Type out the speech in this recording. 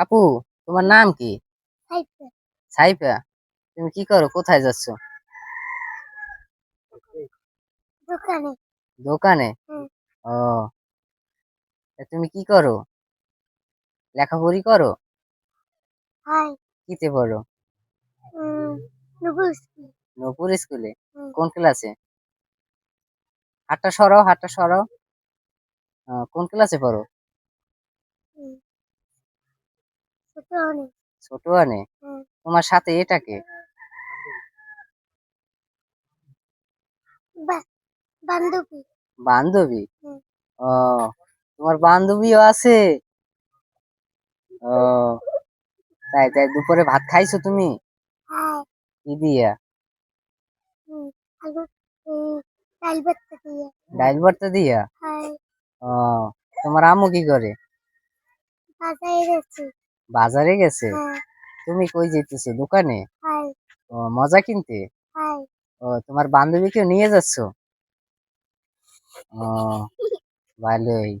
আপু তোমার নাম কি? সাইফা। তুমি কি করো? কোথায় যাচ্ছ? দোকানে। দোকানে? ও। তুমি কি করো? লেখাপড়ি করো? কিতে পড়ো? নপুর স্কুলে। কোন ক্লাসে? হাতটা সরাও হাতটা সরাও। কোন ক্লাসে পড়ো? ছোট আনে তোমার সাথে এটাকে বান্ধবী। বান্ধবী? ও তোমার বান্ধবীও আছে? ও তাই তাই দুপুরে ভাত খাইছো তুমি? কি দিয়া? ডাল ভর্তা ডাইল ভর্তা দিয়া? হাই ও তোমার আম্মু কি করে? বাজারে গেছি বাজারে গেছে? হ্যাঁ। তুমি কই যেতেছো দোকানে? ও মজা কিনতে? ও তোমার বান্ধবীকে নিয়ে যাচ্ছ? ও ভালোই।